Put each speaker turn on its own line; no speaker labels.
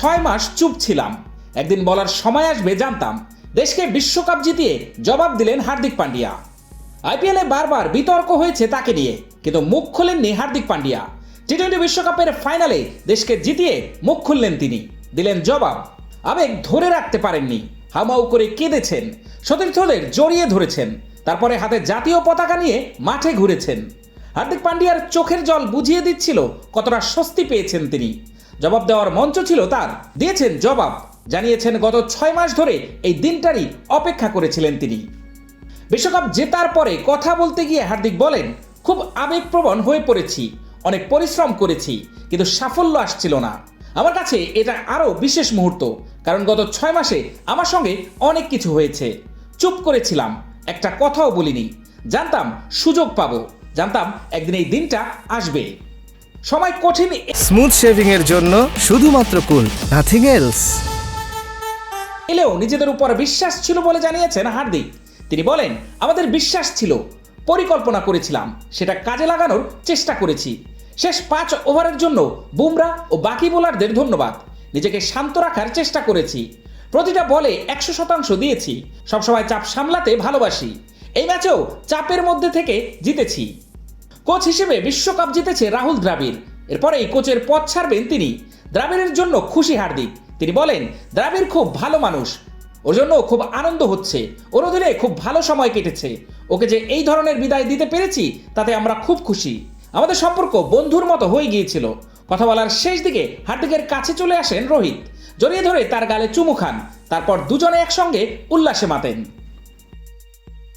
ছয় মাস চুপ ছিলাম। একদিন বলার সময় আসবে, জানতাম। দেশকে বিশ্বকাপ জিতিয়ে জবাব দিলেন হার্দিক পান্ডিয়া। আইপিএলে বারবার বিতর্ক হয়েছে তাকে নিয়ে, কিন্তু মুখ খোলেননি হার্দিক পান্ডিয়া। টি টোয়েন্টি বিশ্বকাপের ফাইনালে দেশকে জিতিয়ে মুখ খুললেন তিনি। দিলেন জবাব। আবেগ ধরে রাখতে পারেননি। হামাউ করে কেঁদেছেন। সতীর্থদের জড়িয়ে ধরেছেন। তারপরে হাতে জাতীয় পতাকা নিয়ে মাঠে ঘুরেছেন। হার্দিক পান্ডিয়ার চোখের জল বুঝিয়ে দিচ্ছিল কতটা স্বস্তি পেয়েছেন তিনি। জবাব দেওয়ার মঞ্চ ছিল তার। দিয়েছেন জবাব। জানিয়েছেন গত ছয় মাস ধরে এই দিনটারই অপেক্ষা করেছিলেন তিনি। বিশ্বকাপ জেতার পরে কথা বলতে গিয়ে হার্দিক বলেন, খুব আবেগপ্রবণ হয়ে পড়েছি, অনেক পরিশ্রম করেছি, কিন্তু সাফল্য আসছিল না। আমার কাছে এটা আরও বিশেষ মুহূর্ত, কারণ গত ছয় মাসে আমার সঙ্গে অনেক কিছু হয়েছে। চুপ করেছিলাম, একটা কথাও বলিনি। জানতাম সুযোগ পাবো, জানতাম একদিন এই দিনটা আসবে। সময় কঠিন।
স্মুথ শেভিং এর জন্য শুধুমাত্র কুল নাথিং এলস
এলেও নিজেদের উপর বিশ্বাস ছিল বলে জানিয়েছেন হার্দিক তিনি বলেন আমাদের বিশ্বাস ছিল পরিকল্পনা করেছিলাম সেটা কাজে লাগানোর চেষ্টা করেছি। শেষ পাঁচ ওভারের জন্য বুমরা ও বাকি বোলারদের ধন্যবাদ। নিজেকে শান্ত রাখার চেষ্টা করেছি। প্রতিটা বলে একশো শতাংশ দিয়েছি। সবসময় চাপ সামলাতে ভালোবাসি। এই ম্যাচেও চাপের মধ্যে থেকে জিতেছি। কোচ হিসেবে বিশ্বকাপ জিতেছে রাহুল দ্রাবিড়। এরপরেই কোচের পথ ছাড়বেন তিনি। দ্রাবিড়ের জন্য খুশি হার্দিক। তিনি বলেন, দ্রাবিড় খুব ভালো মানুষ। ওর জন্য খুব আনন্দ হচ্ছে। ওর অধীনে খুব ভালো সময় কেটেছে। ওকে যে এই ধরনের বিদায় দিতে পেরেছি, তাতে আমরা খুব খুশি। আমাদের সম্পর্ক বন্ধুর মতো হয়ে গিয়েছিল। কথা বলার শেষ দিকে হার্দিকের কাছে চলে আসেন রোহিত। জড়িয়ে ধরে তার গালে চুমু খান। তারপর দুজনে একসঙ্গে উল্লাসে মাতেন।